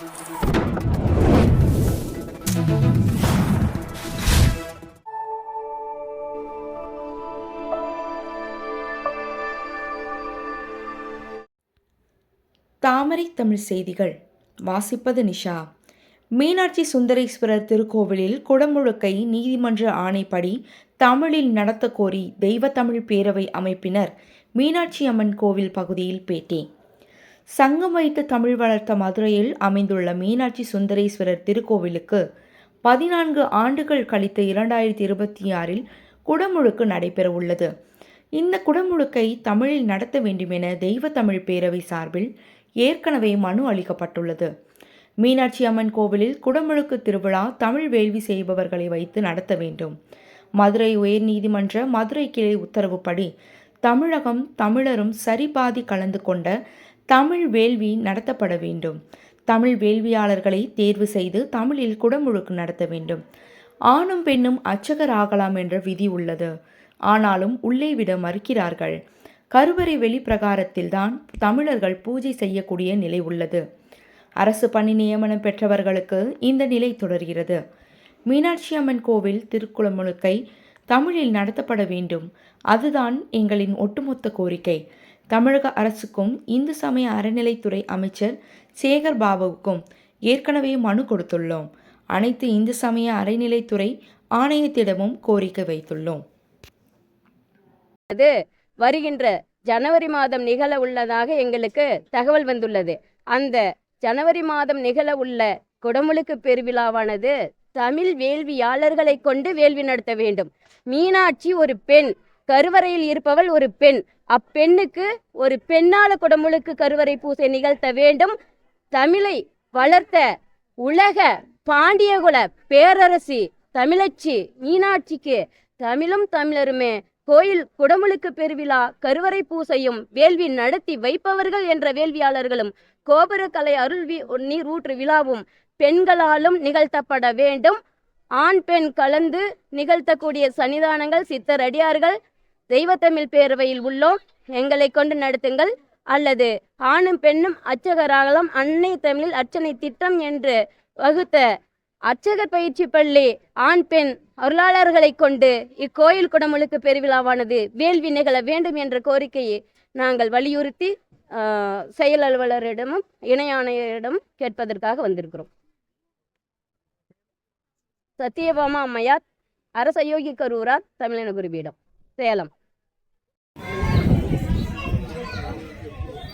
தாமரை தமிழ் செய்திகள். வாசிப்பது நிஷா. மீனாட்சி சுந்தரேஸ்வரர் திருக்கோவிலில் குடமுழுக்கை நீதிமன்ற ஆணைப்படி தமிழில் நடத்த கோரி தெய்வ தமிழ் பேரவை அமைப்பினர் மீனாட்சி அம்மன் கோவில் பகுதியில் பேட்டி. சங்கம் வைத்து தமிழ் வளர்த்த மதுரையில் அமைந்துள்ள மீனாட்சி சுந்தரேஸ்வரர் திருக்கோவிலுக்கு பதினான்கு ஆண்டுகள் கழித்து இரண்டாயிரத்தி இருபத்தி ஆறில் குடமுழுக்கு நடைபெறவுள்ளது இந்த குடமுழுக்கை தமிழில் நடத்த வேண்டுமென தெய்வ தமிழ் பேரவை சார்பில் ஏற்கனவே மனு அளிக்கப்பட்டுள்ளது. மீனாட்சி அம்மன் கோவிலில் குடமுழுக்கு திருவிழா தமிழ் வேள்வி செய்பவர்களை வைத்து நடத்த வேண்டும். மதுரை உயர்நீதிமன்ற மதுரை கிளை உத்தரவுப்படி தமிழகம் தமிழரும் சரிபாதி கலந்து கொண்ட தமிழ் வேள்வி நடத்தப்பட வேண்டும். தமிழ் வேள்வியாளர்களை தேர்வு செய்து தமிழில் குடமுழுக்கு நடத்த வேண்டும். ஆணும் பெண்ணும் அர்ச்சகர் ஆகலாம் என்ற விதி உள்ளது. ஆனாலும் உள்ளே விட மறுக்கிறார்கள். கருவறை வெளிப்பிரகாரத்தில்தான் தமிழர்கள் பூஜை செய்யக்கூடிய நிலை உள்ளது. அரசு பணி நியமனம் பெற்றவர்களுக்கு இந்த நிலை தொடர்கிறது. மீனாட்சி அம்மன் கோவில் திருக்குளமுழுக்கை தமிழில் நடத்தப்பட வேண்டும். அதுதான் எங்களின் ஒட்டுமொத்த கோரிக்கை. தமிழக அரசுக்கும் இந்து சமய அறநிலைத்துறை அமைச்சர் சேகர் பாபுவுக்கும் ஏற்கனவே மனு கொடுத்துள்ளோம். அனைத்து இந்து சமய அறநிலைத்துறை ஆணையத்திடமும் கோரிக்கை வைத்துள்ளோம். அது வருகின்ற ஜனவரி மாதம் நிகழ உள்ளதாக எங்களுக்கு தகவல் வந்துள்ளது. அந்த ஜனவரி மாதம் நிகழ உள்ள குடமுழுக்கு பெருவிழாவானது தமிழ் வேள்வியாளர்களை கொண்டு வேள்வி நடத்த வேண்டும். மீனாட்சி ஒரு பெண் கருவறையில் இருப்பவள் ஒரு பெண். அப்பெண்ணுக்கு ஒரு பெண்ணால குடமுழுக்கு கருவறை பூசை நிகழ்த்த வேண்டும். தமிழை வளர்த்த உலக பாண்டியகுல பேரரசி தமிழச்சி மீனாட்சிக்கு தமிழும் தமிழருமே கோயில் குடமுழுக்கு பெருவிழா கருவறை பூசையும் வேள்வி நடத்தி வைப்பவர்கள் என்ற வேள்வியாளர்களும் கோபுரக்கலை அருள் நீர் ஊற்று விழாவும் பெண்களாலும் நிகழ்த்தப்பட வேண்டும். ஆண் பெண் கலந்து நிகழ்த்தக்கூடிய சன்னிதானங்கள் சித்தரடியார்கள் தெய்வத்தமிழ் பேரவையில் உள்ளோம். எங்களை கொண்டு நடத்துங்கள். அல்லது ஆணும் பெண்ணும் அர்ச்சகராகலாம் அன்னை தமிழில் அர்ச்சனை திட்டம் என்று வகுத்த அர்ச்சகர் பயிற்சி பள்ளி ஆண் பெண் அருளாளர்களை கொண்டு இக்கோயில் குடமுழுக்கு பெருவிழாவானது வேள்வி நிகழ வேண்டும் என்ற கோரிக்கையை நாங்கள் வலியுறுத்தி செயல் அலுவலரிடமும் இணை கேட்பதற்காக வந்திருக்கிறோம். சத்தியபாமா அம்மையார் அரசயோகி கரூரார் தமிழின குருபீடம் சேலம்.